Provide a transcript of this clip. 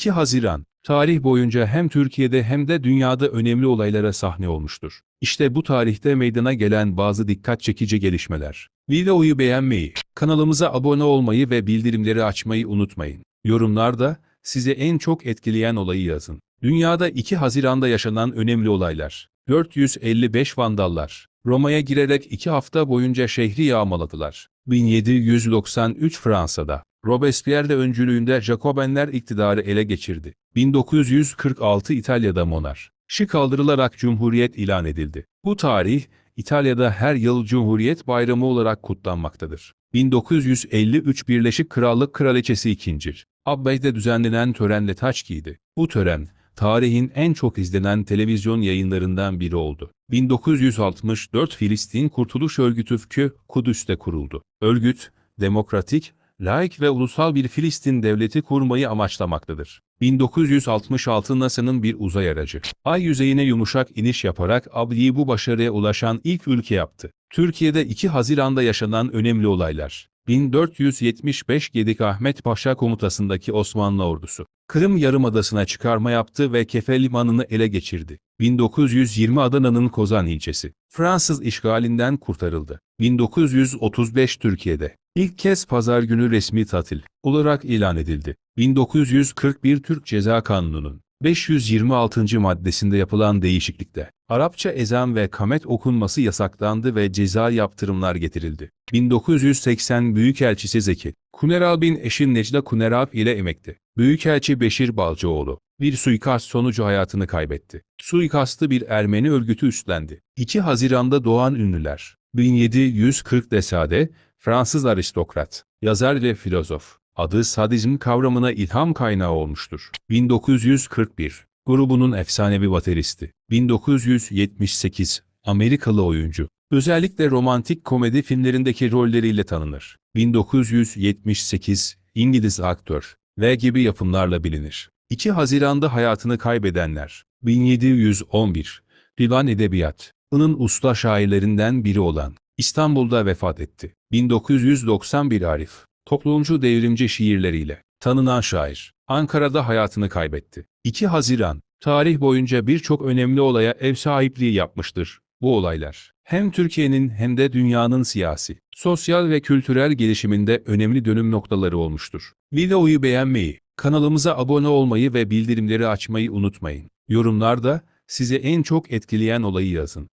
2 Haziran, tarih boyunca hem Türkiye'de hem de dünyada önemli olaylara sahne olmuştur. İşte bu tarihte meydana gelen bazı dikkat çekici gelişmeler. Videoyu beğenmeyi, kanalımıza abone olmayı ve bildirimleri açmayı unutmayın. Yorumlarda size en çok etkileyen olayı yazın. Dünyada 2 Haziran'da yaşanan önemli olaylar. 455 Vandallar. Roma'ya girerek 2 hafta boyunca şehri yağmaladılar. 1793 Fransa'da. Robespierre öncülüğünde Jacobenler iktidarı ele geçirdi. 1946 İtalya'da Monar. Şi kaldırılarak Cumhuriyet ilan edildi. Bu tarih, İtalya'da her yıl Cumhuriyet Bayramı olarak kutlanmaktadır. 1953 Birleşik Krallık Kraliçesi 2. Abbey'de düzenlenen törenle taç giydi. Bu tören, tarihin en çok izlenen televizyon yayınlarından biri oldu. 1964 Filistin Kurtuluş Örgütü FKÖ, Kudüs'te kuruldu. Örgüt, demokratik, laik ve ulusal bir Filistin devleti kurmayı amaçlamaktadır. 1966 NASA'nın bir uzay aracı, ay yüzeyine yumuşak iniş yaparak Abli'yi bu başarıya ulaşan ilk ülke yaptı. Türkiye'de 2 Haziran'da yaşanan önemli olaylar. 1475 Gedik Ahmet Paşa komutasındaki Osmanlı ordusu, Kırım Yarımadası'na çıkarma yaptı ve Kefe Limanı'nı ele geçirdi. 1920 Adana'nın Kozan ilçesi, Fransız işgalinden kurtarıldı. 1935 Türkiye'de, ilk kez pazar günü resmi tatil olarak ilan edildi. 1941 Türk Ceza Kanunu'nun 526. maddesinde yapılan değişiklikte, Arapça ezan ve kamet okunması yasaklandı ve ceza yaptırımlar getirildi. 1980 Büyükelçisi Zeki, Kuneral bin eşi Necla Kuneral ile emekti. Büyükelçi Beşir Balcıoğlu, bir suikast sonucu hayatını kaybetti. Suikastı bir Ermeni örgütü üstlendi. 2 Haziran'da doğan ünlüler. 1740 Desade, Fransız aristokrat, yazar ve filozof. Adı sadizm kavramına ilham kaynağı olmuştur. 1941, grubunun efsanevi bateristi. 1978, Amerikalı oyuncu. Özellikle romantik komedi filmlerindeki rolleriyle tanınır. 1978, İngiliz aktör ve gibi yapımlarla bilinir. 2 Haziran'da hayatını kaybedenler. 1711, Divan Edebiyat. I'nın usta şairlerinden biri olan İstanbul'da vefat etti. 1991 Arif, toplumcu devrimci şiirleriyle tanınan şair, Ankara'da hayatını kaybetti. 2 Haziran, tarih boyunca birçok önemli olaya ev sahipliği yapmıştır. Bu olaylar, hem Türkiye'nin hem de dünyanın siyasi, sosyal ve kültürel gelişiminde önemli dönüm noktaları olmuştur. Videoyu beğenmeyi, kanalımıza abone olmayı ve bildirimleri açmayı unutmayın. Yorumlarda size en çok etkileyen olayı yazın.